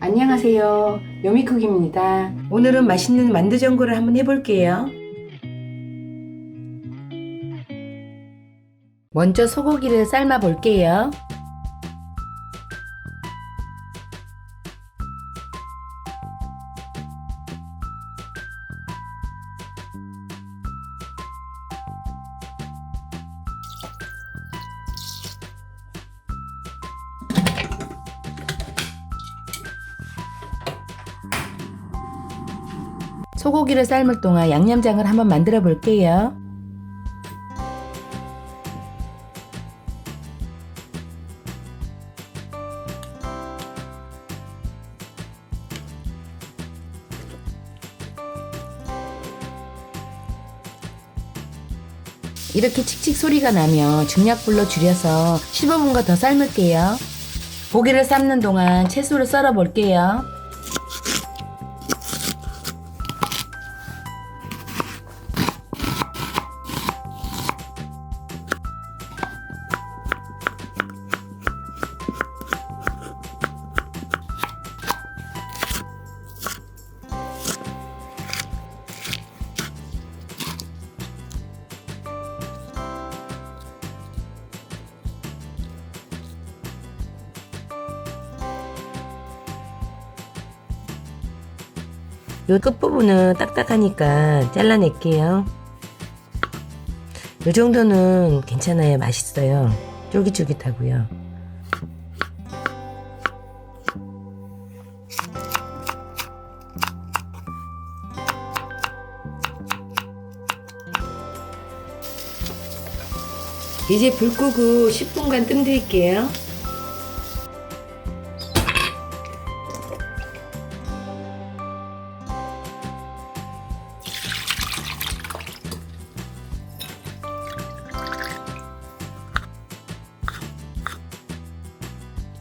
안녕하세요. 요미쿡입니다. 오늘은 맛있는 만두전골을 한번 해볼게요. 먼저 소고기를 삶아 볼게요. 소고기를 삶을 동안 양념장을 한번 만들어 볼게요. 이렇게 칙칙 소리가 나면 중약불로 줄여서 15분간 더 삶을게요. 고기를 삶는 동안 채소를 썰어 볼게요. 요 끝부분은 딱딱하니까 잘라낼게요. 요 정도는 괜찮아요. 맛있어요. 쫄깃쫄깃하고요. 이제 불 끄고 10분간 뜸 들일게요.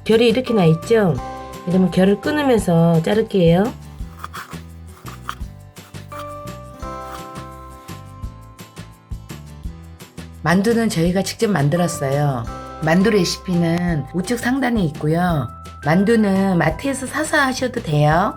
결이 이렇게 나 있죠? 이러면 결을 끊으면서 자를게요. 만두는 저희가 직접 만들었어요. 만두 레시피는 우측 상단에 있고요. 만두는 마트에서 사서 하셔도 돼요.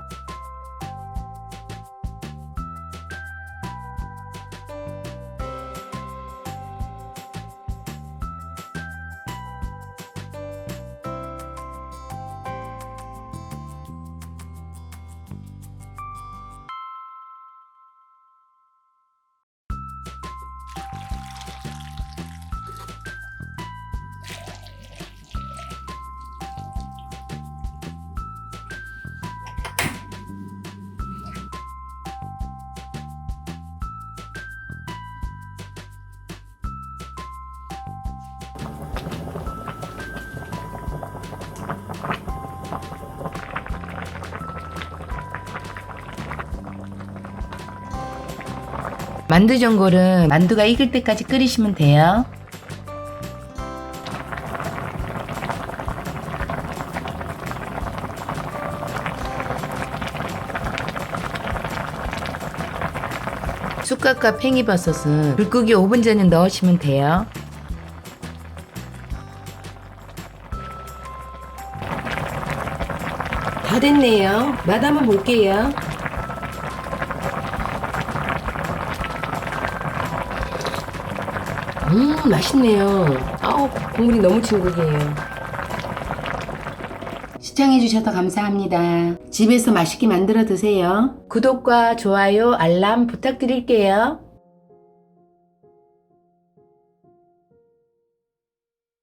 만두 전골은 만두가 익을 때까지 끓이시면 돼요. 쑥갓과 팽이버섯은 불 끄기 5분 전에 넣으시면 돼요. 다 됐네요. 맛 한번 볼게요. 음, 맛있네요. 아우, 국물이 너무 진국이에요. 시청해주셔서 감사합니다. 집에서 맛있게 만들어 드세요. 구독과 좋아요, 알람 부탁드릴게요.